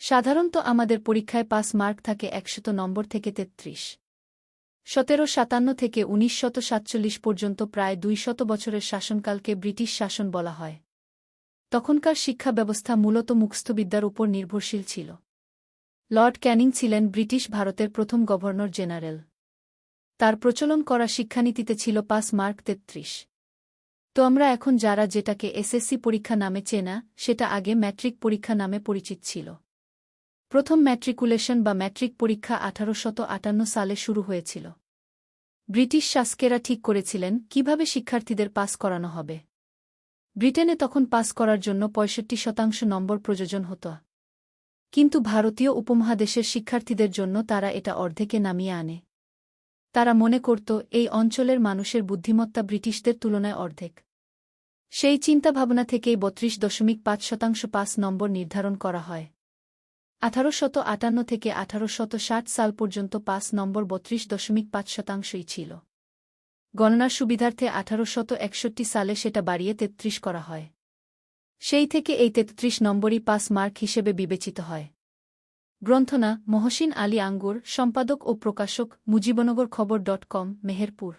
সাধারণত আমাদের পরীক্ষায় পাস মার্ক থাকে একশত নম্বর থেকে তেত্রিশ। সতেরো সাতান্ন থেকে উনিশ শত সাতচল্লিশ পর্যন্ত প্রায় দুই শত বছরের শাসনকালকে ব্রিটিশ শাসন বলা হয়। তখনকার শিক্ষা ব্যবস্থা মূলত মুখস্থবিদ্যার উপর নির্ভরশীল ছিল। লর্ড ক্যানিং ছিলেন ব্রিটিশ ভারতের প্রথম গভর্নর জেনারেল। তার প্রচলন করা শিক্ষানীতিতে ছিল পাস মার্ক তেত্রিশ। তো আমরা এখন যারা যেটাকে এসএসসি পরীক্ষা নামে চেনা, সেটা আগে ম্যাট্রিক পরীক্ষা নামে পরিচিত ছিল। প্রথম ম্যাট্রিকুলেশন বা ম্যাট্রিক পরীক্ষা আঠারোশত আটান্ন সালে শুরু হয়েছিল। ব্রিটিশ শাসকেরা ঠিক করেছিলেন কীভাবে শিক্ষার্থীদের পাস করানো হবে। ব্রিটেনে তখন পাস করার জন্য পঁয়ষট্টি শতাংশ নম্বর প্রয়োজন হতো। কিন্তু ভারতীয় উপমহাদেশের শিক্ষার্থীদের জন্য তারা এটা অর্ধেকে নামিয়ে আনে। তারা মনে করত, এই অঞ্চলের মানুষের বুদ্ধিমত্তা ব্রিটিশদের তুলনায় অর্ধেক। সেই চিন্তাভাবনা থেকেই বত্রিশ দশমিক পাঁচ শতাংশ পাস নম্বর নির্ধারণ করা হয়। আঠারোশত আটান্ন থেকে আঠারোশত ষাট সাল পর্যন্ত পাস নম্বর বত্রিশ দশমিক পাঁচ শতাংশই ছিল। গণনার সুবিধার্থে আঠারোশত একষট্টি সালে সেটা বাড়িয়ে তেত্রিশ করা হয়। সেই থেকে এই তেত্রিশ নম্বরই পাস মার্ক হিসেবে বিবেচিত হয়। গ্রন্থনা মহসিন আলী আঙ্গুর, সম্পাদক ও প্রকাশক মুজিবনগর খবর ডট কম, মেহেরপুর।